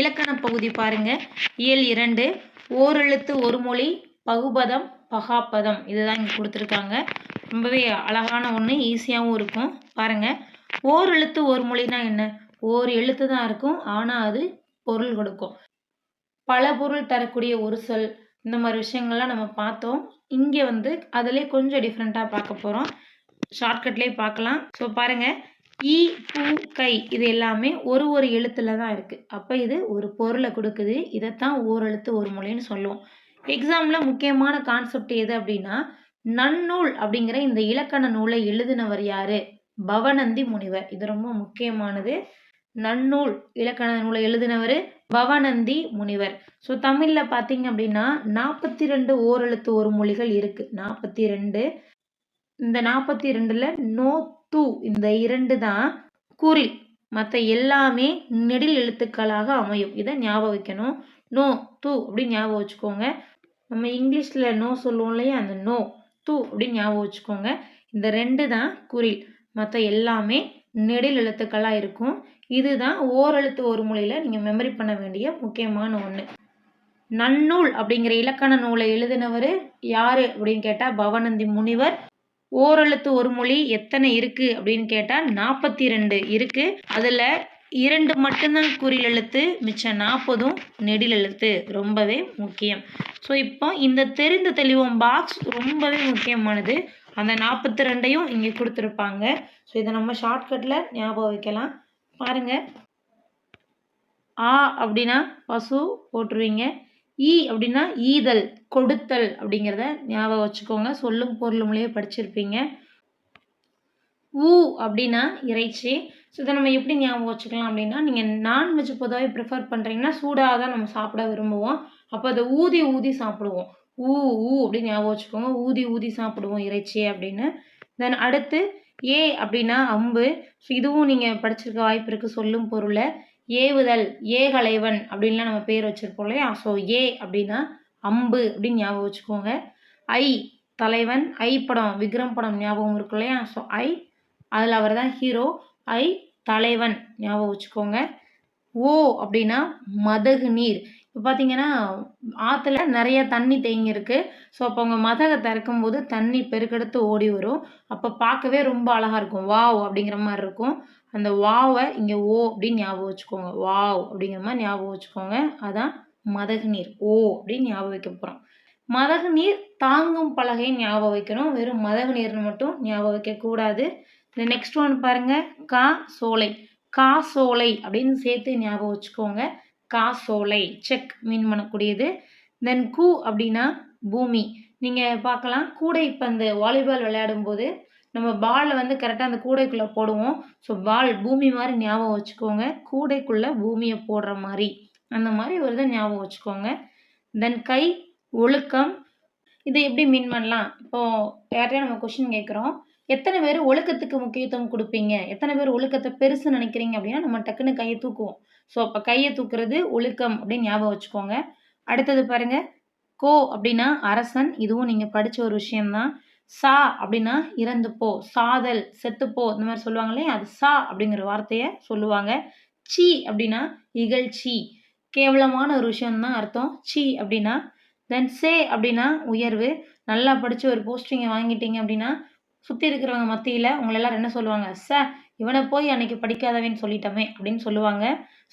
இலக்கண பகுதி பாருங்க. இயல் இரண்டு ஓரெழுத்து ஒரு மொழி பகுபதம் பகாப்பதம் இதுதான் இங்கே கொடுத்துருக்காங்க. ரொம்பவே அழகான ஒன்று ஈஸியாகவும் இருக்கும். பாருங்க. ஓர் எழுத்து ஒரு மொழினா என்ன? ஓர் எழுத்து தான் இருக்கும். ஆனால் அது பொருள் கொடுக்கும். பல பொருள் தரக்கூடிய ஒரு சொல். இந்த மாதிரி விஷயங்கள்லாம் நம்ம பார்த்தோம். இங்கே வந்து அதிலே கொஞ்சம் டிஃப்ரெண்ட்டாக பார்க்க போகிறோம் ஷார்ட்கட்லேயே பார்க்கலாம். ஸோ பாருங்கள் ஈ பூ கை இது எல்லாமே ஒரு ஒரு எழுத்துல தான் இருக்குது அப்போ இது ஒரு பொருளை கொடுக்குது. இதைத்தான் ஓரெழுத்து ஒரு மொழின்னு சொல்லுவோம். எக்ஸாமில் முக்கியமான கான்செப்ட் எது அப்படின்னா நன்னூல் அப்படிங்கிற இந்த இலக்கண நூலை எழுதினவர் யாரு? பவனந்தி முனிவர். இது ரொம்ப முக்கியமானது. நன்னூல் இலக்கண நூலை எழுதினவர் பவனந்தி முனிவர். ஸோ தமிழில் பார்த்தீங்க அப்படின்னா நாற்பத்தி ரெண்டு ஓரெழுத்து ஒரு மொழிகள் இருக்குது நாற்பத்தி ரெண்டு இந்த நாற்பத்தி ரெண்டில் நோ து இந்த இரண்டு தான் குறில். மற்ற எல்லாமே நெடில் எழுத்துக்களாக அமையும். இதை ஞாபகம் வைக்கணும். நோ து அப்படின்னு ஞாபகம் வச்சுக்கோங்க. நம்ம இங்கிலீஷில் நோ சொல்லுவோம் இல்லையா? அந்த நோ து அப்படின்னு ஞாபகம் வச்சுக்கோங்க. இந்த ரெண்டு தான் குறில். மற்ற எல்லாமே நெடில் எழுத்துக்களாக இருக்கும். இதுதான் ஓரெழுத்து ஒரு மொழியில் நீங்கள் மெமரி பண்ண வேண்டிய முக்கியமான ஒன்று நன்னூல் அப்படிங்கிற இலக்கண நூலை எழுதினவர் யார் அப்படின்னு கேட்டால் பவநந்தி முனிவர். ஓரெழுத்து ஒரு மொழி எத்தனை இருக்குது அப்படின்னு கேட்டால் நாற்பத்தி ரெண்டு இருக்குது அதில் இரண்டு மட்டும்தான் குறில் எழுத்து மிச்சம் நாற்பதும் நெடில் எழுத்து ரொம்பவே முக்கியம். ஸோ இப்போ இந்த தெரிந்த தெளிவோம் பாக்ஸ் ரொம்பவே முக்கியமானது. அந்த நாற்பத்தி ரெண்டையும் இங்கே கொடுத்துருப்பாங்க. ஸோ இதை நம்ம ஷார்ட்கட்டில் ஞாபகம் வைக்கலாம். பாருங்கள் ஆ அப்படின்னா பசு போட்டுருவீங்க. ஈ அப்படின்னா ஈதல் கொடுத்தல் அப்படிங்கிறத ஞாபகம் வச்சுக்கோங்க. சொல்லும் பொருளும்லேயே படிச்சிருப்பீங்க. ஊ அப்படின்னா இறைச்சி. ஸோ இதை நம்ம எப்படி ஞாபகம் வச்சுக்கலாம் அப்படின்னா நீங்கள் நான்வெஜ் பொதுவாகவே ப்ரிஃபர் பண்ணுறீங்கன்னா சூடாக தான் நம்ம சாப்பிட விரும்புவோம். அப்போ அதை ஊதி ஊதி சாப்பிடுவோம். ஊ ஊ அப்படின்னு ஞாபகம் வச்சுக்கோங்க. ஊதி ஊதி சாப்பிடுவோம் இறைச்சி அப்படின்னு. தென் அடுத்து ஏ அப்படின்னா அம்பு. ஸோ இதுவும் நீங்கள் படிச்சிருக்க வாய்ப்பு இருக்குது சொல்லும் பொருளை. ஏவுதல் ஏகலைவன் அப்படின்லாம் நம்ம பேர் வச்சுருப்போம் இல்லையா? ஸோ ஏ அப்படின்னா அம்பு அப்படின்னு ஞாபகம் வச்சுக்கோங்க. ஐ தலைவன் ஐ படம் விக்ரம் படம் ஞாபகம் இருக்கும் இல்லையா? ஸோ ஐ அதில் அவர் தான் ஹீரோ ஐ தலைவன் ஞாபகம் வச்சுக்கோங்க. ஓ அப்படின்னா மதகு நீர். இப்போ பார்த்தீங்கன்னா ஆற்றுல நிறைய தண்ணி தேங்கியிருக்கு ஸோ அப்போ அவங்க மதகை திறக்கும்போது தண்ணி பெருக்கெடுத்து ஓடி வரும். அப்போ பார்க்கவே ரொம்ப அழகாக இருக்கும். வாவ் அப்படிங்கிற மாதிரி இருக்கும். அந்த வாவை இங்கே ஓ அப்படின்னு ஞாபகம் வச்சுக்கோங்க. வாவ் அப்படிங்கிற மாதிரி ஞாபகம் வச்சுக்கோங்க. அதான் மதகு நீர். ஓ அப்படின்னு ஞாபகம் வைக்க போகிறோம் மதகு நீர் தாங்கும் பலகைன்னு ஞாபகம் வைக்கணும். வெறும் மதகு நீர்னு மட்டும் ஞாபகம் வைக்கக்கூடாது இந்த நெக்ஸ்ட் ஒன் பாருங்கள் கா சோலை. கா சோலை அப்படின்னு சேர்த்து ஞாபகம் வச்சுக்கோங்க. கா சோலை. செக். மீன் பண்ணக்கூடியது. தென் கூ அப்படின்னா பூமி. நீங்கள் பார்க்கலாம். கூடை பந்து வாலிபால் விளையாடும்போது நம்ம பாலை வந்து கரெக்டாக அந்த கூடைக்குள்ளே போடுவோம். ஸோ பால் பூமி மாதிரி ஞாபகம் வச்சுக்கோங்க. கூடைக்குள்ளே பூமியை போடுற மாதிரி. அந்த மாதிரி ஒரு இதை ஞாபகம் வச்சுக்கோங்க. தென் கை ஒழுக்கம். இதை எப்படி மீன் பண்ணலாம்? இப்போது யார்கிட்டயும் நம்ம கொஷின் கேட்குறோம். எத்தனை பேர் ஒழுக்கத்துக்கு முக்கியத்துவம் கொடுப்பீங்க? எத்தனை பேர் ஒழுக்கத்தை பெருசு நினைக்கிறீங்க அப்படின்னா நம்ம டக்குன்னு கையை தூக்குவோம். ஸோ அப்போ கையை தூக்குறது ஒழுக்கம் அப்படின்னு ஞாபகம் வச்சுக்கோங்க. அடுத்தது பாருங்க கோ அப்படின்னா அரசன். இதுவும் நீங்கள் படித்த ஒரு விஷயம்தான். சா அப்படின்னா இறந்து போ சாதல் செத்துப்போ இந்த மாதிரி சொல்லுவாங்களே அது சா அப்படிங்கிற வார்த்தையை சொல்லுவாங்க. சி அப்படின்னா இகழ்ச்சி. கேவலமான ஒரு விஷயம்தான் அர்த்தம். சி அப்படின்னா தென் சே அப்படின்னா உயர்வு. நல்லா படித்து ஒரு போஸ்டிங்கை வாங்கிட்டீங்க அப்படின்னா சுற்றி இருக்கிறவங்க மத்தியில் உங்களை எல்லாரும் என்ன சொல்லுவாங்க? ச இவனை போய் அன்னைக்கு படிக்காதவன்னு சொல்லிட்டோமே அப்படின்னு சொல்லுவாங்க.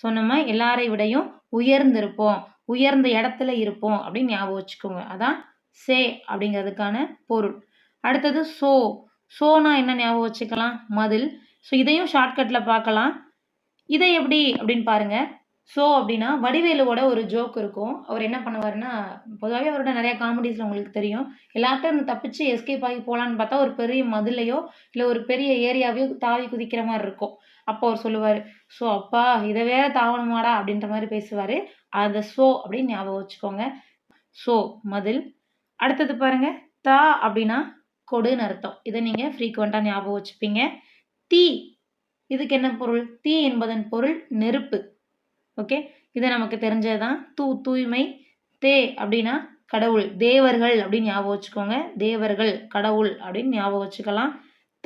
ஸோ நம்ம எல்லாரை விடையும் உயர்ந்திருப்போம். உயர்ந்த இடத்துல இருப்போம் அப்படின்னு ஞாபகம் வச்சுக்கோங்க. அதான் சே அப்படிங்கிறதுக்கான பொருள். அடுத்தது சோ சோனா என்ன ஞாபகம் வச்சுக்கலாம்? மதில். ஸோ இதையும் ஷார்ட்கட்டில் பார்க்கலாம். இதை எப்படி அப்படின்னு பாருங்கள் ஸோ அப்படின்னா வடிவேலுவோட ஒரு ஜோக் இருக்கும். அவர் என்ன பண்ணுவாருன்னா பொதுவாகவே அவரோட நிறையா காமெடிஸில் உங்களுக்கு தெரியும். எல்லாத்தையும் இருந்து தப்பிச்சு எஸ்கேப் ஆகி போகலான்னு பார்த்தா ஒரு பெரிய மதிலையோ இல்லை ஒரு பெரிய ஏரியாவையோ தாவி குதிக்கிற மாதிரி இருக்கும். அப்போ அவர் சொல்லுவார் ஸோ அப்பா இதை வேற தாவணுமாடா? அப்படின்ற மாதிரி பேசுவார். அதை ஸோ அப்படின்னு ஞாபகம் வச்சுக்கோங்க. ஸோ மதில். அடுத்தது பாருங்கள் தா அப்படின்னா கொடுன்னு அர்த்தம். இதை நீங்கள் ஃப்ரீக்வெண்ட்டாக ஞாபகம் வச்சுப்பீங்க. தீ இதுக்கு என்ன பொருள்? தீ என்பதன் பொருள் நெருப்பு. ஓகே? இது நமக்கு தெரிஞ்சது தான் தூ தூய்மை தே அப்படின்னா கடவுள். தேவர்கள் அப்படின்னு ஞாபகம் வச்சுக்கோங்க. தேவர்கள் கடவுள் அப்படின்னு ஞாபகம் வச்சுக்கலாம்.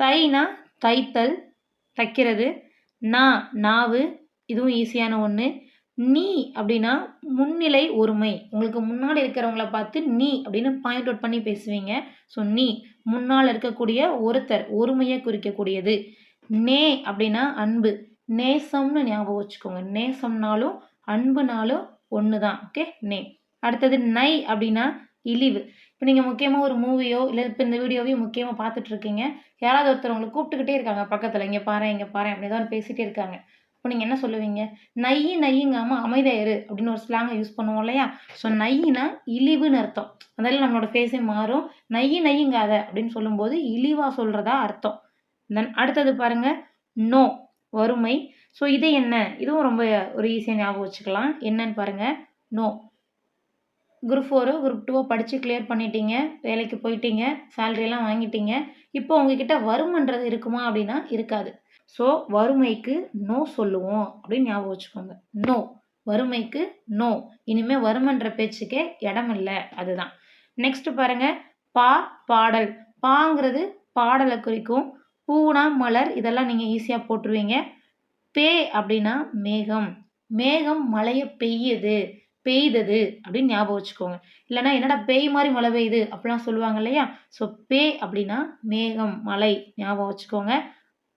தைனா தைத்தல் தைக்கிறது. நா நாவு இதுவும் ஈஸியான ஒன்று நீ அப்படின்னா முன்னிலை ஒருமை. உங்களுக்கு முன்னாடி இருக்கிறவங்கள பார்த்து நீ அப்படின்னு பாயிண்ட் அவுட் பண்ணி பேசுவீங்க. ஸோ நீ முன்னால் இருக்கக்கூடிய ஒருத்தர் ஒருமையை குறிக்கக்கூடியது. நே அப்படின்னா அன்பு. நேசம்னு ஞாபகம் வச்சுக்கோங்க. நேசம்னாலும் அன்புனாலும் ஒன்று தான் ஓகே நே. அடுத்தது நை அப்படின்னா இழிவு. இப்போ நீங்கள் முக்கியமாக ஒரு மூவியோ இல்லை இப்போ இந்த வீடியோவையும் முக்கியமாக பார்த்துட்ருக்கீங்க யாராவது ஒருத்தர் உங்களை கூப்பிட்டுக்கிட்டே இருக்காங்க பக்கத்தில். இங்கே பாரு இங்கே பாரு அப்படி ஏதாவது பேசிகிட்டே இருக்காங்க. இப்போ நீங்கள் என்ன சொல்லுவீங்க? நையி நையுங்காம அமைதியா இரு அப்படின்னு ஒரு ஸ்லாங்கை யூஸ் பண்ணுவோம் இல்லையா? ஸோ நையினா இழிவுன்னு அர்த்தம். அதில் நம்மளோட ஃபேஸே மாறும். நையி நையுங்காத அப்படின்னு சொல்லும்போது இழிவாக சொல்கிறதா அர்த்தம். தென் அடுத்தது பாருங்க நோ வறுமை. ஸோ இது என்ன? இதுவும் ரொம்ப ஒரு ஈஸியாக ஞாபகம் வச்சுக்கலாம். என்னன்னு பாருங்கள் நோ குரூப் ஃபோரோ குரூப் டூவோ படித்து கிளியர் பண்ணிட்டீங்க. வேலைக்கு போயிட்டீங்க. சேலரியெல்லாம் வாங்கிட்டீங்க. இப்போ உங்ககிட்ட வருமன்றது இருக்குமா அப்படின்னா இருக்காது. ஸோ வறுமைக்கு நோ சொல்லுவோம் அப்படின்னு ஞாபகம் வச்சுக்கோங்க. நோ வறுமைக்கு நோ இனிமே வறுமன்ற பேச்சுக்கே இடம் இல்லை. அதுதான். நெக்ஸ்ட் பாருங்க. பா பாடல். பாங்கிறது பாடலை குறிக்கும். பூனா மலர் இதெல்லாம் நீங்கள் ஈஸியாக போட்டுருவீங்க. பே அப்படின்னா மேகம். மேகம் மழையை பெய்யுது. பெய்தது அப்படின்னு ஞாபகம் வச்சுக்கோங்க. இல்லைன்னா என்னடா பேய் மாதிரி மழை பெய்யுது அப்படிலாம் சொல்லுவாங்க இல்லையா? ஸோ பே அப்படின்னா மேகம் மலை ஞாபகம் வச்சுக்கோங்க.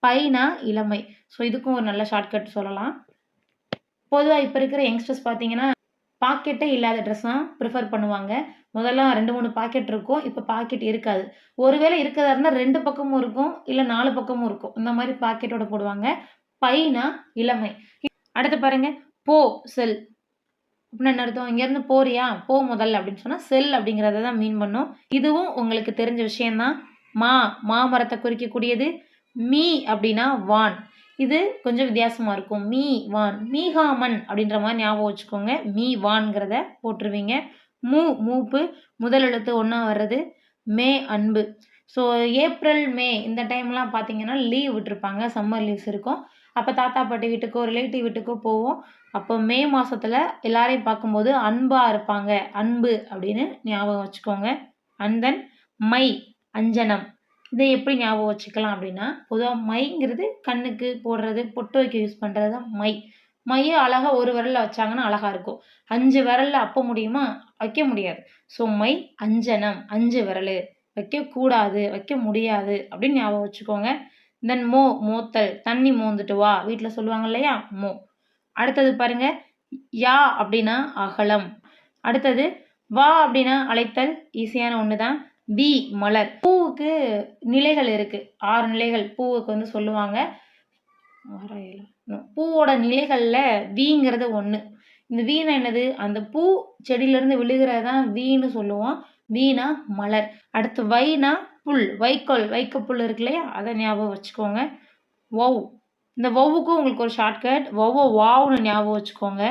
பைனா இளமை. ஸோ இதுக்கும் ஒரு நல்ல ஷார்ட்கட் சொல்லலாம். பொதுவாக இப்போ இருக்கிற யங்ஸ்டர்ஸ் பார்த்தீங்கன்னா பாக்கெட்டே இல்லாத ட்ரெஸ் தான் ப்ரிஃபர் பண்ணுவாங்க. முதல்ல ரெண்டு மூணு பாக்கெட் இருக்கும். இப்போ பாக்கெட் இருக்காது. ஒருவேளை இருக்கிறதா இருந்தால் ரெண்டு பக்கமும் இருக்கும் இல்லை நாலு பக்கமும் இருக்கும். இந்த மாதிரி பாக்கெட்டோட போடுவாங்க. பைனா இளமை. அடுத்து பாருங்க. போ செல். அப்படின்னு என்ன அர்த்தம்? இங்கேருந்து போறியா? போ முதல்ல அப்படின்னு சொன்னால் செல் அப்படிங்கிறத தான் மீன் பண்ணும். இதுவும் உங்களுக்கு தெரிஞ்ச விஷயம்தான். மா மாமரத்தை குறிக்கக்கூடியது. மீ அப்படின்னா வான். இது கொஞ்சம் வித்தியாசமாக இருக்கும். மீ வான். மீகாமன் அப்படின்ற மாதிரி ஞாபகம் வச்சுக்கோங்க. மீ வான்கிறத போட்டுருவீங்க. மூ மூப்பு. முதல் எழுத்து ஒன்றா வர்றது மே அன்பு. ஸோ ஏப்ரல் மே இந்த டைம்லாம் பார்த்தீங்கன்னா லீவ் விட்டுருப்பாங்க. சம்மர் லீவ்ஸ் இருக்கும். அப்போ தாத்தா பாட்டி வீட்டுக்கோ ரிலேட்டிவ் வீட்டுக்கோ போவோம். அப்போ மே மாதத்தில் எல்லாரையும் பார்க்கும்போது அன்பாக இருப்பாங்க. அன்பு அப்படின்னு ஞாபகம் வச்சுக்கோங்க. அண்ட் தென் மை அஞ்சனம். இதை எப்படி ஞாபகம் வச்சுக்கலாம் அப்படின்னா பொதுவாக மைங்கிறது கண்ணுக்கு போடுறது பொட்டு வைக்க யூஸ் பண்ணுறது தான் மை. மையை அழகாக ஒரு விரலில் வச்சாங்கன்னா அழகாக இருக்கும். அஞ்சு விரலில் அப்போ முடியுமா? வைக்க முடியாது. ஸோ மை அஞ்சனம் அஞ்சு விரல். வைக்கக்கூடாது வைக்க முடியாது அப்படின்னு ஞாபகம் வச்சுக்கோங்க. தென் மோ மோத்தல். தண்ணி மோந்துட்டு வா. வீட்டில் சொல்லுவாங்க இல்லையா? மோ. அடுத்தது பாருங்க. யா அப்படின்னா அகலம். அடுத்தது வா அப்படின்னா அழைத்தல். ஈஸியான ஒன்று தான் பி மலர். பூவுக்கு நிலைகள் இருக்கு. ஆறு நிலைகள் பூவுக்கு வந்து சொல்லுவாங்க. பூவோட நிலைகளில் வீங்கிறது ஒன்று இந்த வீணா என்னது? அந்த பூ செடியிலேருந்து விழுகிறது தான் வீன்னு சொல்லுவோம். வீணா மலர். அடுத்து வைனா புல். வைக்கோல். வைக்க புல் இருக்கு இல்லையா? அதை ஞாபகம் வச்சுக்கோங்க. வவ் இந்த வவ்வுக்கும் உங்களுக்கு ஒரு ஷார்ட்கட் வவ்வ வாவ்னு ஞாபகம் வச்சுக்கோங்க.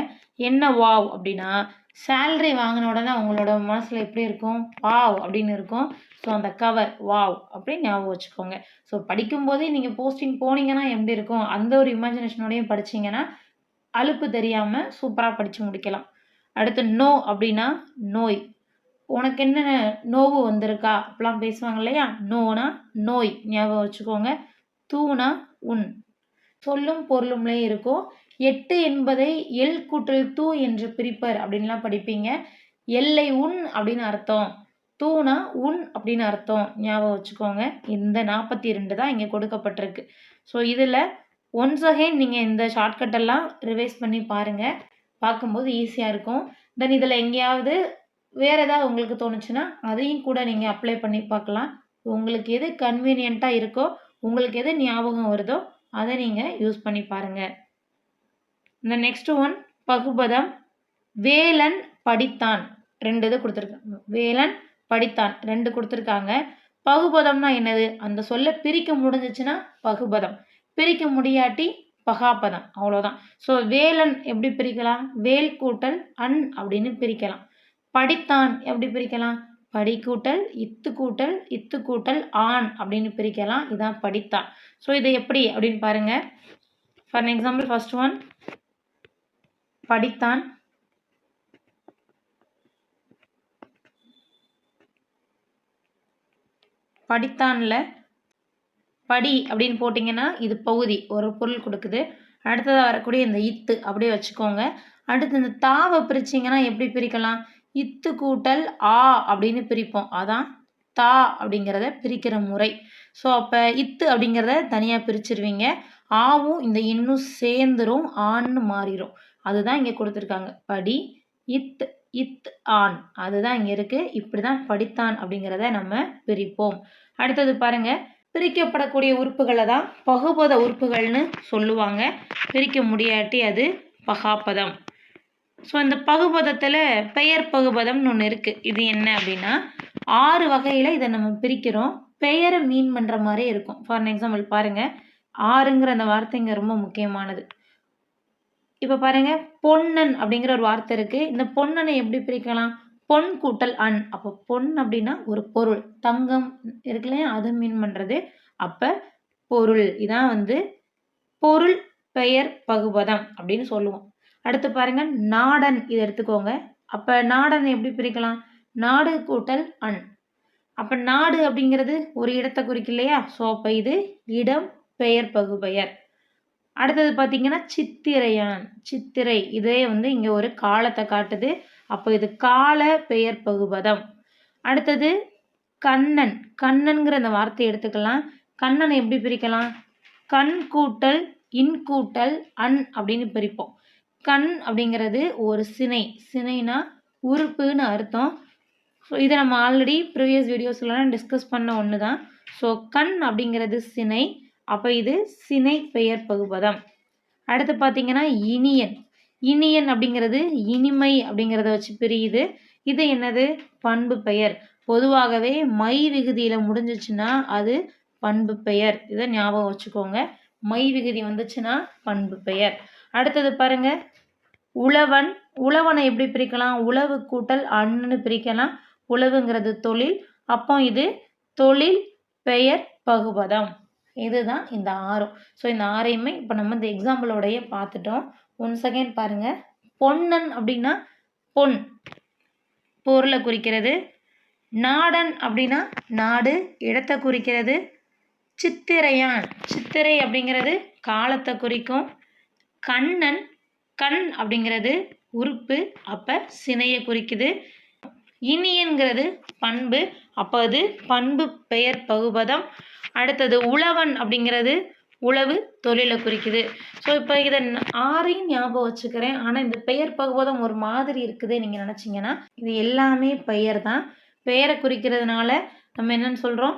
என்ன வாவ் அப்படின்னா சேல்ரி வாங்கின உடனே அவங்களோட மனசில் எப்படி இருக்கும்? வாவ் அப்படின்னு இருக்கும். ஸோ அந்த கவர் வாவ் அப்படின்னு ஞாபகம் வச்சுக்கோங்க. ஸோ படிக்கும்போதே நீங்கள் போஸ்டிங் போனீங்கன்னா எப்படி இருக்கும்? அந்த ஒரு இமேஜினேஷனோடையும் படிச்சீங்கன்னா அலுப்பு தெரியாமல் சூப்பராக படித்து முடிக்கலாம். அடுத்து நோ அப்படின்னா நோய் உனக்கு என்ன நோவு வந்திருக்கா? அப்படிலாம் பேசுவாங்க இல்லையா? நோனா நோய் ஞாபகம் வச்சுக்கோங்க. தூனா உன் சொல்லும் பொருளும்லே இருக்கும். எட்டு என்பதை எல் கூட்டல் தூ என்று பிரிப்பர் அப்படின்லாம் படிப்பீங்க. எல்லை உன் அப்படின்னு அர்த்தம். தூணா உன் அப்படின்னு அர்த்தம். ஞாபகம் வச்சுக்கோங்க. இந்த நாற்பத்தி ரெண்டு தான் இங்கே கொடுக்கப்பட்டிருக்கு. ஸோ இதில் ஒன்ஸ் அகைன் நீங்கள் இந்த ஷார்ட்கட்டெல்லாம் ரிவைஸ் பண்ணி பாருங்கள் பார்க்கும்போது ஈஸியாக இருக்கும். தென் இதில் எங்கேயாவது வேறு ஏதாவது உங்களுக்கு தோணுச்சுன்னா அதையும் கூட நீங்கள் அப்ளை பண்ணி பார்க்கலாம். உங்களுக்கு எது கன்வீனியண்ட்டாக இருக்கோ உங்களுக்கு எது ஞாபகம் வருதோ அதை நீங்கள் யூஸ் பண்ணி பாருங்கள் இந்த நெக்ஸ்ட் ஒன் பகுபதம் வேலன் படித்தான். ரெண்டு இது கொடுத்துருக்காங்க வேலன் படித்தான். ரெண்டு கொடுத்துருக்காங்க. பகுபதம்னா என்னது? அந்த சொல்ல பிரிக்க முடிஞ்சிச்சுன்னா பகுபதம். பிரிக்க முடியாட்டி பகாபதம். அவ்வளோதான் ஸோ வேலன் எப்படி பிரிக்கலாம்? வேல் கூட்டல் அன் அப்படின்னு பிரிக்கலாம். படித்தான் எப்படி பிரிக்கலாம்? படிக்கூட்டல் இத்து கூட்டல் இத்து கூட்டல் ஆண் அப்படின்னு பிரிக்கலாம். இதான் படித்தான். ஸோ இதை எப்படி அப்படின்னு பாருங்கள் ஃபார் எக்ஸாம்பிள் ஃபர்ஸ்ட் ஒன் படித்தான். படித்தான்ல. படி அப்படின்னு போட்டிங்கன்னா இது பகுதி ஒரு பொருள் கொடுக்குது. அடுத்ததாக வரக்கூடிய இந்த இத்து அப்படியே வச்சுக்கோங்க. அடுத்து இந்த தாவை பிரிச்சிங்கன்னா எப்படி பிரிக்கலாம்? இத்து கூட்டல் ஆ அப்படின்னு பிரிப்போம். அதான் தா அப்படிங்கிறத பிரிக்கிற முறை. ஸோ அப்போ இத்து அப்படிங்கிறத தனியாக பிரிச்சிருவீங்க. ஆவும் இந்த இன்னும் சேர்ந்துரும் ஆன்னு மாறிடும் அதுதான் இங்கே கொடுத்துருக்காங்க. படி இத் இத் ஆன். அதுதான் இங்கே இருக்குது இப்படி தான் படித்தான் அப்படிங்கிறத நம்ம பிரிப்போம். அடுத்தது பாருங்க. பிரிக்கப்படக்கூடிய உறுப்புகளை தான் பகுபத உறுப்புகள்னு சொல்லுவாங்க. பிரிக்க முடியாட்டி அது பகாப்பதம் ஸோ இந்த பகுபதத்தில் பெயர் பகுபதம்னு ஒன்று இருக்குது இது என்ன அப்படின்னா ஆறு வகையில் இதை நம்ம பிரிக்கிறோம். பெயரை மீன் பண்ணுற மாதிரி இருக்கும். ஃபார் எக்ஸாம்பிள் பாருங்கள் ஆறுங்கிற அந்த வார்த்தை இங்கே ரொம்ப முக்கியமானது. இப்போ பாருங்க பொன்னன் அப்படிங்கிற ஒரு வார்த்தை இருக்குது இந்த பொன்னனை எப்படி பிரிக்கலாம்? பொன் கூட்டல் அன். அப்போ பொன் அப்படின்னா ஒரு பொருள். தங்கம் இருக்கு இல்லையா? அது மீன் பண்ணுறது அப்போ பொருள். இதான் வந்து பொருள் பெயர் பகுபதம் அப்படின்னு சொல்லுவோம். அடுத்து பாருங்க நாடன் இதை எடுத்துக்கோங்க. அப்போ நாடன் எப்படி பிரிக்கலாம்? நாடு கூட்டல் அன். அப்போ நாடு அப்படிங்கிறது ஒரு இடத்தை குறிக்கு இல்லையா? ஸோ அப்போ இது இடம் பெயர் பகுபெயர். அடுத்தது பார்த்திங்கன்னா சித்திரையான். சித்திரை இதே வந்து இங்கே ஒரு காலத்தை காட்டுது. அப்போ இது கால பெயர் பகுபதம். அடுத்தது கண்ணன். கண்ணன்கிற அந்த வார்த்தையை எடுத்துக்கலாம். கண்ணனை எப்படி பிரிக்கலாம்? கண் கூட்டல் இன் கூட்டல் அன் அப்படின்னு பிரிப்போம். கண் அப்படிங்கிறது ஒரு சினை. சினைனா உறுப்புன்னு அர்த்தம். ஸோ இதை நம்ம ஆல்ரெடி ப்ரீவியஸ் வீடியோஸ்லாம் டிஸ்கஸ் பண்ண ஒன்று தான் ஸோ கண் அப்படிங்கிறது சினை. அப்போ இது சினை பெயர் பகுபதம். அடுத்து பார்த்தீங்கன்னா இனியன். இனியன் அப்படிங்கிறது இனிமை அப்படிங்கிறத வச்சு பிரியுது. இது என்னது? பண்பு பெயர். பொதுவாகவே மை விகுதியில் முடிஞ்சிச்சுன்னா அது பண்பு பெயர். இதை ஞாபகம் வச்சுக்கோங்க. மை விகுதி வந்துச்சுன்னா பண்பு பெயர். அடுத்தது பாருங்க. உழவன். உழவனை எப்படி பிரிக்கலாம்? உழவு கூட்டல் அன்னு பிரிக்கலாம். உழவுங்கிறது தொழில். அப்போ இது தொழில் பெயர் பகுபதம். இதுதான் இந்த ஆறும் ஸோ இந்த ஆறையுமே இப்போ நம்ம இந்த எக்ஸாம்பிளோடைய பார்த்துட்டோம். ஒன் செகண்ட் பாருங்கள் பொன்னன் அப்படின்னா பொன். பொருளை குறிக்கிறது. நாடன் அப்படின்னா நாடு. இடத்தை குறிக்கிறது. சித்திரையான். சித்திரை அப்படிங்கிறது காலத்தை குறிக்கும். கண்ணன். கண் அப்படிங்கிறது உறுப்பு. அப்போ சினையை குறிக்குது. இனியன்கிறது பண்பு. அப்போ அது பண்பு பெயர் பகுபதம். அடுத்தது உழவன் அப்படிங்கிறது உழவு தொழிலை குறிக்குது. ஸோ இப்போ இதை ஆறையும் ஞாபகம் வச்சுக்கிறேன். ஆனால் இந்த பெயர் பகுவதம் ஒரு மாதிரி இருக்குது நீங்கள் நினச்சிங்கன்னா இது எல்லாமே பெயர் தான். பெயரை குறிக்கிறதுனால நம்ம என்னன்னு சொல்கிறோம்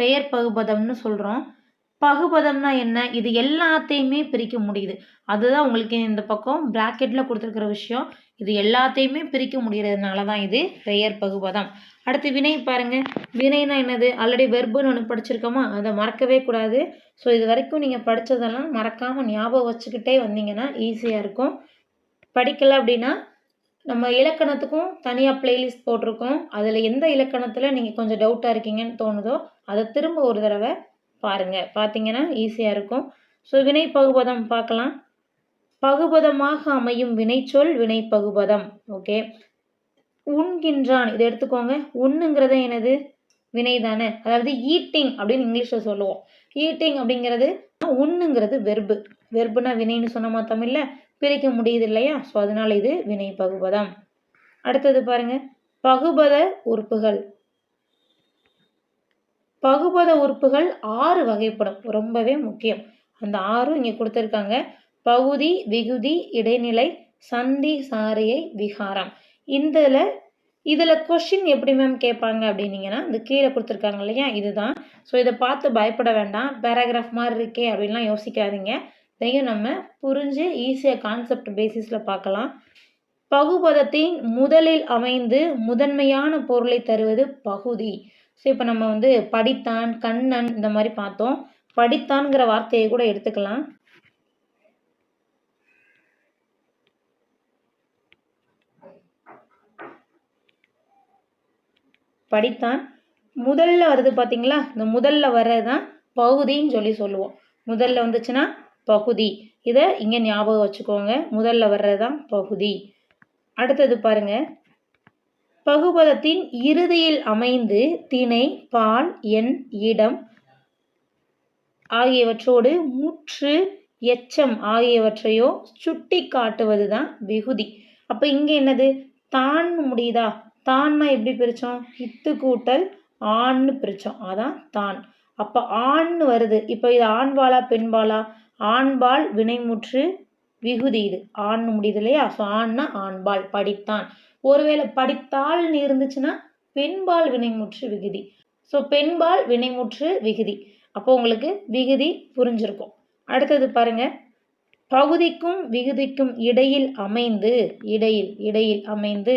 பெயர் பகுபதம்னு சொல்கிறோம் பகுபதம்னா என்ன? இது எல்லாத்தையுமே பிரிக்க முடியுது. அதுதான் உங்களுக்கு இந்த பக்கம் ப்ராக்கெட்டில் கொடுத்துருக்கிற விஷயம். இது எல்லாத்தையுமே பிரிக்க முடிகிறதுனால தான் இது பெயர் பகுபதம். அடுத்து வினை பாருங்கள் வினைனா என்னது? ஆல்ரெடி வெர்புன்னு ஒன்று படிச்சிருக்கோமா? அதை மறக்கவே கூடாது. ஸோ இது வரைக்கும் நீங்கள் படித்ததெல்லாம் மறக்காமல் ஞாபகம் வச்சுக்கிட்டே வந்தீங்கன்னா ஈஸியாக இருக்கும். படிக்கல அப்படின்னா நம்ம இலக்கணத்துக்கும் தனியாக பிளேலிஸ்ட் போட்டிருக்கோம். அதில் எந்த இலக்கணத்தில் நீங்கள் கொஞ்சம் டவுட்டாக இருக்கீங்கன்னு தோணுதோ அதை திரும்ப ஒரு தடவை பாருங்கள் பார்த்தீங்கன்னா ஈஸியாக இருக்கும். ஸோ வினை பகுபதம் பார்க்கலாம். பகுபதமாக அமையும் வினைச்சொல் வினை பகுபதம் ஓகே உண்கின்றான். இதை எடுத்துக்கோங்க. உண்ணுங்கிறத எனது வினை தானே அதாவது ஈட்டிங் அப்படின்னு இங்கிலீஷில் சொல்லுவோம். ஈட்டிங் அப்படிங்கிறது உண்ணுங்கிறது வெர்பு வெர்புனா வினைன்னு சொன்னோமா தமிழில் பிரிக்க முடியுது இல்லையா ஸோ அதனால இது வினை பகுபதம் அடுத்தது பாருங்க. பகுபத உறுப்புகள். பகுபத உறுப்புகள் ஆறு வகைப்படும். ரொம்பவே முக்கியம். அந்த ஆறும் இங்கே கொடுத்துருக்காங்க. பகுதி விகுதி இடைநிலை சந்தி சாரியை விகாரம். இதில் இதில் கொஷின் எப்படி மேம் கேட்பாங்க அப்படின்னீங்கன்னா இந்த கீழே கொடுத்துருக்காங்க இல்லையா? இதுதான். ஸோ இதை பார்த்து பயப்பட வேண்டாம். பேராகிராஃப் மாதிரி இருக்கே அப்படின்லாம் யோசிக்காதீங்க. இதையும் நம்ம புரிஞ்சு ஈஸியாக கான்செப்ட் பேசிஸில் பார்க்கலாம். பகுபதத்தின் முதலில் அமைந்து முதன்மையான பொருளை தருவது பகுதி. ஸோ இப்போ நம்ம வந்து படித்தான் கண்ணன் இந்த மாதிரி பார்த்தோம். படித்தான்ங்கிற வார்த்தையை கூட எடுத்துக்கலாம். படித்தான். முதல்ல வருது பார்த்தீங்களா இந்த முதல்ல வர்றது தான் பகுதின்னு சொல்லி சொல்லுவோம். முதல்ல வந்துச்சுன்னா பகுதி. இதை இங்கே ஞாபகம் வச்சுக்கோங்க. முதல்ல வர்றது தான் பகுதி. அடுத்தது பாருங்க. பகுபதத்தின் இறுதியில் அமைந்து திணை பால் எண் இடம் ஆகியவற்றோடு முற்று எச்சம் ஆகியவற்றையோ சுட்டி காட்டுவது தான் விகுதி. அப்போ இங்கே என்னது? தான் முடியுதா? தான்னா எப்படி பிரித்தோம் இத்து கூட்டல் ஆண்னு பிரித்தோம் அதான் தான். அப்போ ஆண்னு வருது. இப்போ இது ஆண்பாலா பெண்பாலா? ஆண்பால் வினைமுற்று விகுதி இது. ஆண் முடியுது இல்லையா? ஸோ ஆண்னா ஆண்பால் படித்தான். ஒருவேளை படித்தாள்னு இருந்துச்சுன்னா பெண்பால் வினைமுற்று விகுதி. ஸோ பெண்பால் வினைமுற்று விகுதி. அப்போ உங்களுக்கு விகுதி புரிஞ்சிருக்கும். அடுத்தது பாருங்க. பகுதிக்கும் விகுதிக்கும் இடையில் அமைந்து இடையில் இடையில் அமைந்து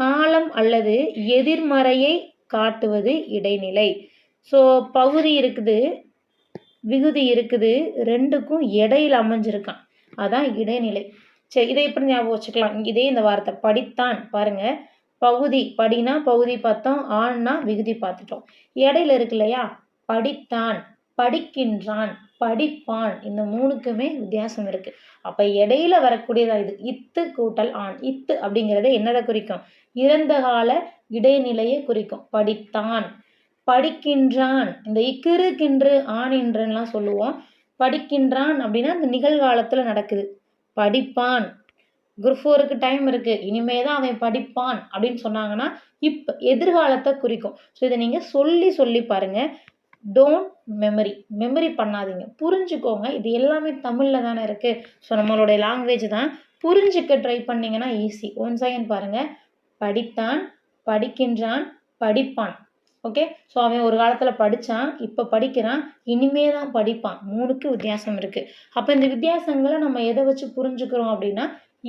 காலம் அல்லது எதிர்மறையை காட்டுவது இடைநிலை. ஸோ பகுதி இருக்குது விகுதி இருக்குது ரெண்டுக்கும் இடையில் அமைஞ்சிருக்கான். அதான் இடைநிலை. சரி இதை எப்படி ஞாபகம் வச்சுக்கலாம்? இதே இந்த வார்த்தை படித்தான். பாருங்க பகுதி படினா பகுதி பார்த்தோம் ஆண்னா விகுதி பார்த்துட்டோம். இடையில இருக்கு இல்லையா? படித்தான் படிக்கின்றான் படிப்பான். இந்த மூணுக்குமே வித்தியாசம் இருக்கு. அப்ப இடையில வரக்கூடியதா இது? இத்து கூட்டல் ஆண். இத்து அப்படிங்கிறது என்னதை குறிக்கும்? இறந்த கால இடைநிலையை குறிக்கும். படித்தான். படிக்கின்றான். இந்த இக்கிறு கின்று ஆண் சொல்லுவோம். படிக்கின்றான் அப்படின்னா இந்த நிகழ்காலத்தில் நடக்குது. படிப்பான். குரூப் ஃபோருக்கு டைம் இருக்குது இனிமே தான் அவன் படிப்பான் அப்படின்னு சொன்னாங்கன்னா இப்போ எதிர்காலத்தை குறிக்கும். ஸோ இதை நீங்கள் சொல்லி சொல்லி பாருங்கள் டோன்ட் மெமரி மெமரி பண்ணாதீங்க. புரிஞ்சுக்கோங்க. இது எல்லாமே தமிழில் தானே இருக்குது ஸோ நம்மளுடைய லாங்குவேஜ் தான். புரிஞ்சுக்க ட்ரை பண்ணிங்கன்னா ஈஸி ஒன் செகண்ட் பாருங்கள் படித்தான் படிக்கின்றான் படிப்பான். ஓகே ஸோ அவன் ஒரு காலத்தில் படித்தான் இப்போ படிக்கிறான் இனிமே தான் படிப்பான். மூணுக்கு வித்தியாசம் இருக்குது அப்போ இந்த வித்தியாசங்களை நம்ம எதை வச்சு புரிஞ்சுக்கிறோம் அப்படின்னா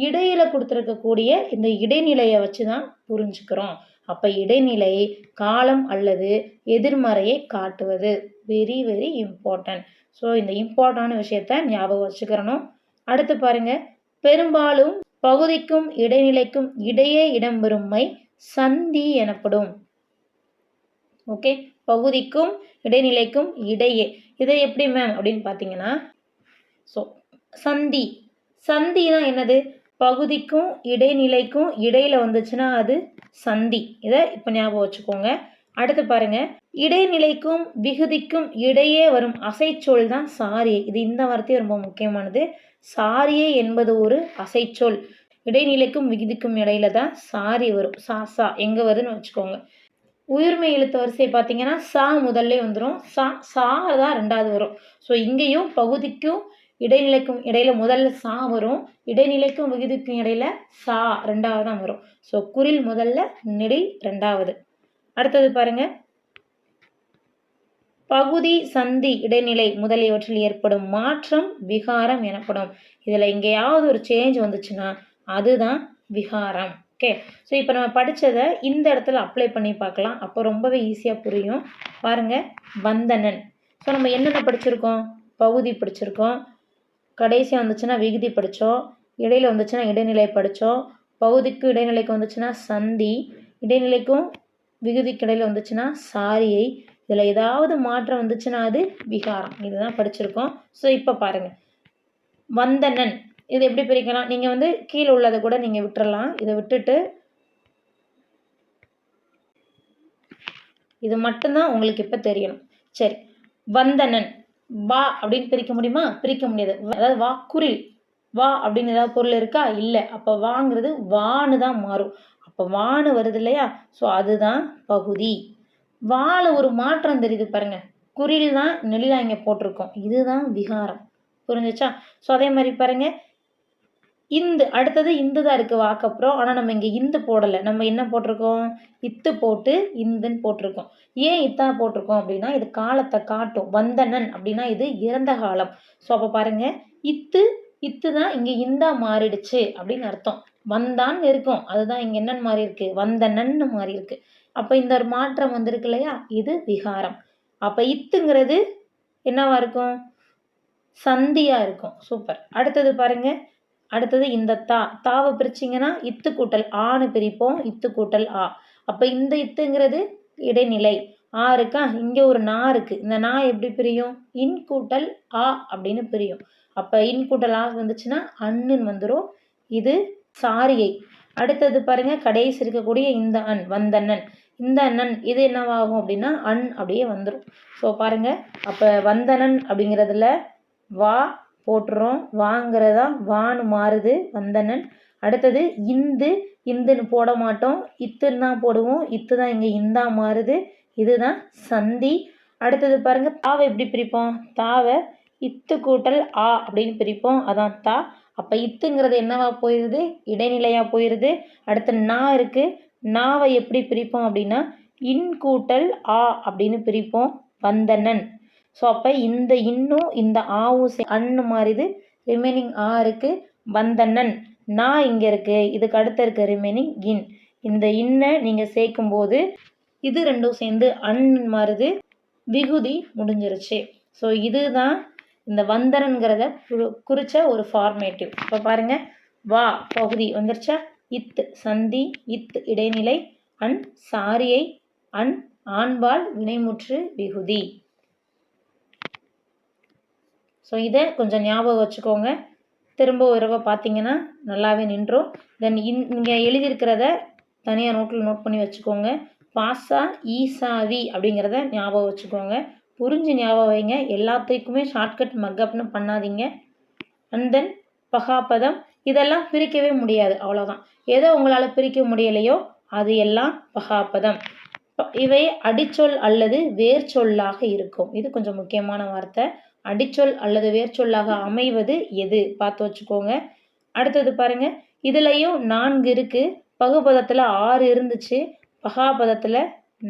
இடையில கொடுத்துருக்கக்கூடிய இந்த இடைநிலையை வச்சு தான் புரிஞ்சுக்கிறோம். அப்போ இடைநிலை காலம் அல்லது எதிர்மறையை காட்டுவது. வெரி வெரி இம்பார்ட்டன்ட் ஸோ இந்த இம்பார்ட்டான விஷயத்த ஞாபகம் வச்சுக்கிறணும். அடுத்து பாருங்கள் பெரும்பாலும் பகுதிக்கும் இடைநிலைக்கும் இடையே இடம்பெறும் மை சந்தி எனப்படும். ஓகே பகுதிக்கும் இடைநிலைக்கும் இடையே. இதை எப்படி மேம் அப்படின்னு பார்த்தீங்கன்னா ஸோ சந்தி. சந்தினா என்னது? பகுதிக்கும் இடைநிலைக்கும் இடையில வந்துச்சுன்னா அது சந்தி. இதை இப்போ ஞாபகம் வச்சுக்கோங்க. அடுத்து பாருங்க. இடைநிலைக்கும் விகுதிக்கும் இடையே வரும் அசைச்சொல் தான் சாரி. இது இந்த வார்த்தையும் ரொம்ப முக்கியமானது. சாரியே என்பது ஒரு அசைச்சொல். இடைநிலைக்கும் விகுதிக்கும் இடையில தான் சாரி வரும். சா சா எங்கே வருதுன்னு வச்சுக்கோங்க. உயிர்மை எழுத்து வரிசை பார்த்தீங்கன்னா சா முதல்ல வந்துடும் சா சா தான் ரெண்டாவது வரும். ஸோ இங்கேயும் பகுதிக்கும் இடைநிலைக்கும் இடையில முதல்ல சா வரும். இடைநிலைக்கும் விகுதிக்கும் இடையில சா ரெண்டாவது தான் வரும். ஸோ குரில் முதல்ல நெடில் ரெண்டாவது. அடுத்தது பாருங்கள் பகுதி சந்தி இடைநிலை முதலியவற்றில் ஏற்படும் மாற்றம் விகாரம் எனப்படும். இதில் எங்கேயாவது ஒரு சேஞ்ச் வந்துச்சுன்னா அதுதான் விகாரம். ஓகே ஸோ இப்போ நம்ம படித்ததை இந்த இடத்துல அப்ளை பண்ணி பார்க்கலாம். அப்போ ரொம்பவே ஈஸியாக புரியும். பாருங்கள் வந்தனன். ஸோ நம்ம என்னென்ன படிச்சிருக்கோம்? பகுதி படிச்சிருக்கோம். கடைசியாக வந்துச்சுன்னா விகுதி படித்தோம் இடையில வந்துச்சுன்னா இடைநிலை படித்தோம் பகுதிக்கு இடைநிலைக்கு வந்துச்சுன்னா சந்தி. இடைநிலைக்கும் விகுதிக்கு இடையில வந்துச்சுன்னா சாரியை இதில் ஏதாவது மாற்றம் வந்துச்சுன்னா அது விகாரம். இதுதான் படிச்சிருக்கோம். ஸோ இப்போ பாருங்கள் வந்தனன். இது எப்படி பிரிக்கலாம்? நீங்கள் வந்து கீழே உள்ளதை கூட நீங்கள் விட்டுறலாம். இதை விட்டுட்டு இது மட்டும்தான் உங்களுக்கு இப்போ தெரியணும். சரி. வந்தனன். வா அப்படின்னு பிரிக்க முடியுமா? பிரிக்க முடியாது. அதாவது வா குரில். வா அப்படின்னு ஏதாவது பொருள் இருக்கா? இல்லை. அப்போ வாங்கிறது வான்னு தான் மாறும். அப்போ வான்னு வருது இல்லையா? ஸோ அதுதான் பகுதி. வாழ ஒரு மாற்றம் தெரியுது பாருங்க. குறியில் தான் நெளிலா இங்கே போட்டிருக்கோம். இதுதான் விகாரம். புரிஞ்சிச்சா? ஸோ அதே மாதிரி பாருங்க. இந்து அடுத்தது இந்து தான் இருக்குது வாக்கப்புறம். ஆனால் நம்ம இங்கே இந்து போடலை. நம்ம என்ன போட்டிருக்கோம்? இத்து போட்டு இந்துன்னு போட்டிருக்கோம். ஏன் இத்தா போட்டிருக்கோம் அப்படின்னா இது காலத்தை காட்டும். வந்தனன் அப்படின்னா இது இறந்த காலம். ஸோ அப்போ பாருங்க. இத்து இத்து தான் இங்கே இந்தா மாறிடுச்சு அப்படின்னு அர்த்தம். வந்தான்னு இருக்கும். அதுதான் இங்கே என்னன்னு மாறி இருக்கு வந்தனன்னு மாறி இருக்குது அப்போ இந்த ஒரு மாற்றம் வந்திருக்கு இல்லையா? இது விகாரம். அப்போ இத்துங்கிறது என்னவா இருக்கும்? சந்தியாக இருக்கும். சூப்பர். அடுத்தது பாருங்க. அடுத்தது இந்த தா. தாவை பிரிச்சிங்கன்னா இத்து கூட்டல் ஆன்னு பிரிப்போம். இத்து கூட்டல் ஆ. அப்போ இந்த இத்துங்கிறது இடைநிலை. ஆ இருக்கா? இங்கே ஒரு நா இருக்குது இந்த நா எப்படி பிரியும்? இன் கூட்டல் ஆ அப்படின்னு பிரியும். அப்போ இன் கூட்டல் ஆ வந்துச்சுன்னா அண்ணுன்னு வந்துடும் இது சாரியை. அடுத்தது பாருங்க. கடைசி இருக்கக்கூடிய இந்த அன் வந்தண்ணன் இந்த நன் இது என்னவாகும் அப்படின்னா அன் அப்படியே வந்துடும் ஸோ பாருங்கள் அப்போ வந்தனன் அப்படிங்கிறதுல வா போட்டுறோம். வாங்கிறதா வான்னு மாறுது வந்தனன். அடுத்தது இந்து இந்துன்னு போட மாட்டோம். இத்துன்னு தான் போடுவோம். இத்து தான் இங்கே இந்தா மாறுது. இதுதான் சந்தி. அடுத்தது பாருங்கள் தாவை எப்படி பிரிப்போம்? தாவை இத்து கூட்டல் ஆ அப்படின்னு பிரிப்போம். அதான் தா. அப்போ இத்துங்கிறது என்னவா போயிடுது இடைநிலையாக போயிடுது அடுத்து நா இருக்குது நாவை எப்படி பிரிப்போம் அப்படின்னா இன் கூட்டல் ஆ அப்படின்னு பிரிப்போம் வந்தனன். ஸோ அப்போ இந்த இன்னும் இந்த ஆவும் சே அன்னு மாறிது ரிமைனிங் ஆ இருக்குது வந்தனன். நான் இங்கே இருக்குது இதுக்கு அடுத்த இருக்க ரிமைனிங் இன் இந்த இன்னை நீங்கள் சேர்க்கும்போது இது ரெண்டும் சேர்ந்து அன் மாறுது விகுதி முடிஞ்சிருச்சு. ஸோ இதுதான் இந்த வந்தனங்கிறத குறித்த ஒரு ஃபார்மேட்டிவ் இப்போ பாருங்கள் வா பகுதி வந்துருச்சா? இத் சந்தி இத் இடைநிலை அன் சாரியை அன் ஆண்பால் வினைமுற்று விகுதி. ஸோ இதை கொஞ்சம் ஞாபகம் வச்சுக்கோங்க. திரும்ப உறவை பார்த்தீங்கன்னா நல்லாவே நின்றோம். தென் இந் இங்கே எழுதியிருக்கிறத தனியாக நோட்டில் நோட் பண்ணி வச்சுக்கோங்க. பாசா ஈசாவி அப்படிங்கிறத ஞாபகம் வச்சுக்கோங்க. புரிஞ்சு ஞாபகம் வைங்க. எல்லாத்துக்குமே ஷார்ட்கட் மக்கப்னு பண்ணாதீங்க. அண்ட் தென் பகாப்பதம் இதெல்லாம் பிரிக்கவே முடியாது அவ்வளோதான் எதை உங்களால் பிரிக்க முடியலையோ அது எல்லாம் பகாப்பதம் இவை அடிச்சொல் அல்லது வேர்ச்சொல்லாக இருக்கும். இது கொஞ்சம் முக்கியமான வார்த்தை. அடிச்சொல் அல்லது வேர்ச்சொல்லாக அமைவது எது? பார்த்து வச்சுக்கோங்க. அடுத்தது பாருங்க. இதுலேயும் நான்கு இருக்குது பகுபதத்தில் ஆறு இருந்துச்சு. பகாபதத்தில்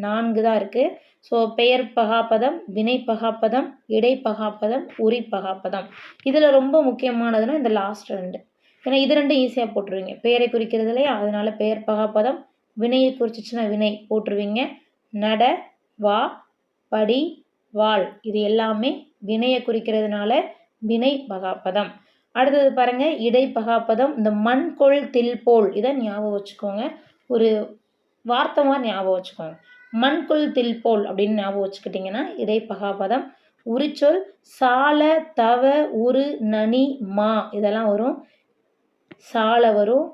நான்கு தான் இருக்குது ஸோ பெயர் பகாப்பதம் வினை பகாப்பதம் இடை பகாப்பதம் உரி பகாப்பதம் இதில் ரொம்ப முக்கியமானதுன்னா இந்த லாஸ்ட் ரெண்டு. ஏன்னா இது ரெண்டும் ஈஸியாக போட்டுருவீங்க. பெயரை குறிக்கிறது இல்லையா? அதனால பெயர் பகாப்பதம் வினையை குறிச்சிச்சுன்னா வினை போட்டுருவீங்க. நட வா படி வாழ் இது எல்லாமே வினையை குறிக்கிறதுனால வினை பகாப்பதம் அடுத்தது பாருங்க இடை பகாப்பதம் இந்த மண் கொள் தில் போல் இதை ஞாபகம் வச்சுக்கோங்க. ஒரு வார்த்தை மாதிரி ஞாபகம் வச்சுக்கோங்க. மண்கொள் தில் போல் அப்படின்னு ஞாபகம் வச்சுக்கிட்டிங்கன்னா இடை பகாபதம் உரிச்சொல் சால தவ உரு நனி மா இதெல்லாம் வரும். சாலை வரும்.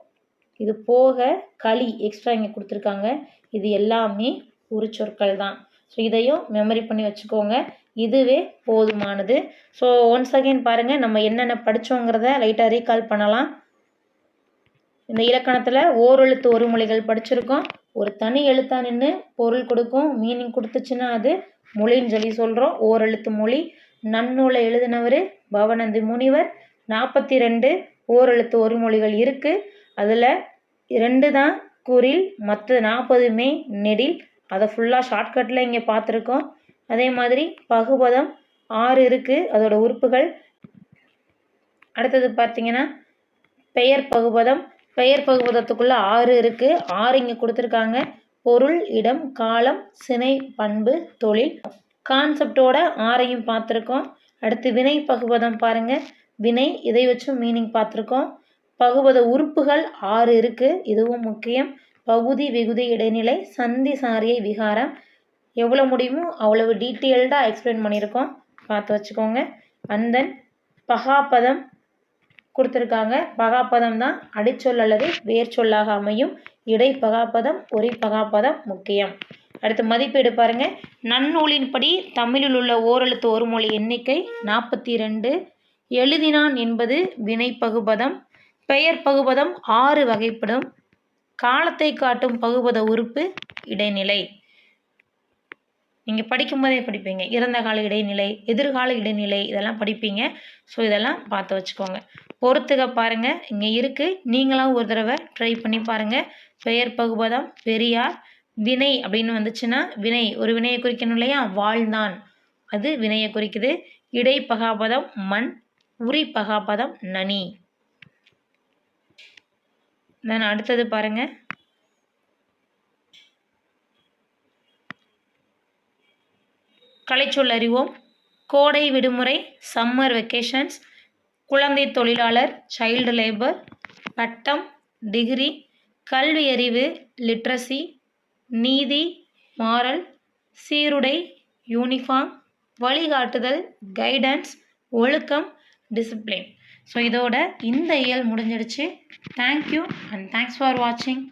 இது போக களி எக்ஸ்ட்ரா இங்கே கொடுத்துருக்காங்க. இது எல்லாமே உரிச்சொற்கள் தான். ஸோ இதையும் மெமரி பண்ணி வச்சுக்கோங்க. இதுவே போதுமானது. ஸோ ஒன்ஸ் அகெயின் பாருங்கள் நம்ம என்னென்ன படித்தோங்கிறத லைட்டாக ரீகால் பண்ணலாம். இந்த இலக்கணத்தில் ஓரெழுத்து ஒரு மொழிகள் படிச்சிருக்கோம். ஒரு தனி எழுத்தாக நின்று பொருள் கொடுக்கும் மீனிங் கொடுத்துச்சுன்னா அது மொழின்னு சொல்லி சொல்கிறோம் ஓரெழுத்து மொழி. நன்னூலை எழுதினவர் பவனந்தி முனிவர். நாற்பத்தி ரெண்டு ஓரெழுத்து ஒரு மொழிகள் இருக்குது அதில் ரெண்டு தான் குறில் மற்ற நாற்பதுமே நெடில். அதை ஃபுல்லாக ஷார்ட்கட்டில் இங்கே பார்த்துருக்கோம். அதே மாதிரி பகுபதம் ஆறு இருக்குது அதோட உறுப்புகள். அடுத்தது பார்த்தீங்கன்னா பெயர் பகுபதம். பெயர் பகுபதத்துக்குள்ளே ஆறு இருக்குது ஆறு இங்கே கொடுத்துருக்காங்க. பொருள் இடம் காலம் சினை பண்பு தொழில். கான்செப்டோட ஆறையும் பார்த்துருக்கோம். அடுத்து வினை பகுபதம் பாருங்கள் வினை இதை வச்சும் மீனிங் பார்த்துருக்கோம். பகுபத உறுப்புகள் ஆறு இருக்குது இதுவும் முக்கியம். பகுதி விகுதி இடைநிலை சந்தி சாரியை விகாரம். எவ்வளோ முடியுமோ அவ்வளவு டீட்டெயில்டாக எக்ஸ்பிளைன் பண்ணியிருக்கோம். பார்த்து வச்சுக்கோங்க. அண்ட் தென் பகாப்பதம் கொடுத்துருக்காங்க. பகாப்பதம் தான் அடிச்சொல் அல்லது வேர் சொல்லாக அமையும். இடை பகாப்பதம் ஒரி பகாப்பதம் முக்கியம். அடுத்து மதிப்பீடு பாருங்கள் நன்னூலின்படி தமிழில் உள்ள ஓரெழுத்து ஒரு மொழி எண்ணிக்கை நாற்பத்தி ரெண்டு. எழுதினான் என்பது வினை பகுபதம் பெயர் பகுபதம் ஆறு வகைப்படும் காலத்தை காட்டும் பகுபத உறுப்பு இடைநிலை. நீங்கள் படிக்கும்போதே படிப்பீங்க. இறந்த கால இடைநிலை எதிர்கால இடைநிலை இதெல்லாம் படிப்பீங்க. ஸோ இதெல்லாம் பார்த்து வச்சுக்கோங்க. பொறுத்துக்க பாருங்கள் இங்கே இருக்குது நீங்களாம் ஒரு தடவை ட்ரை பண்ணி பாருங்கள் பெயர் பகுபதம் பெரியார் வினை அப்படின்னு வந்துச்சுன்னா வினை. ஒரு வினையை குறிக்கணும் இல்லையா? வாழ்ந்தான். அது வினையை குறிக்குது. இடைப்பகாபதம் மண் உரி பகாபதம் நனி. தென் அடுத்தது பாருங்க. கலைச்சொல் அறிவோம். கோடை விடுமுறை சம்மர் வெக்கேஷன்ஸ் குழந்தை தொழிலாளர் சைல்டு லேபர் பட்டம் டிகிரி கல்வி அறிவு லிட்ரஸி நீதி மாரல் சீருடை யூனிஃபார்ம் வழிகாட்டுதல் கைடன்ஸ் ஒழுக்கம் டிசிப்ளின் ஸோ இதோட இந்த இயல் முடிஞ்சிடுச்சு. தேங்க்யூ அண்ட் தேங்க்ஸ் ஃபார் வாட்சிங்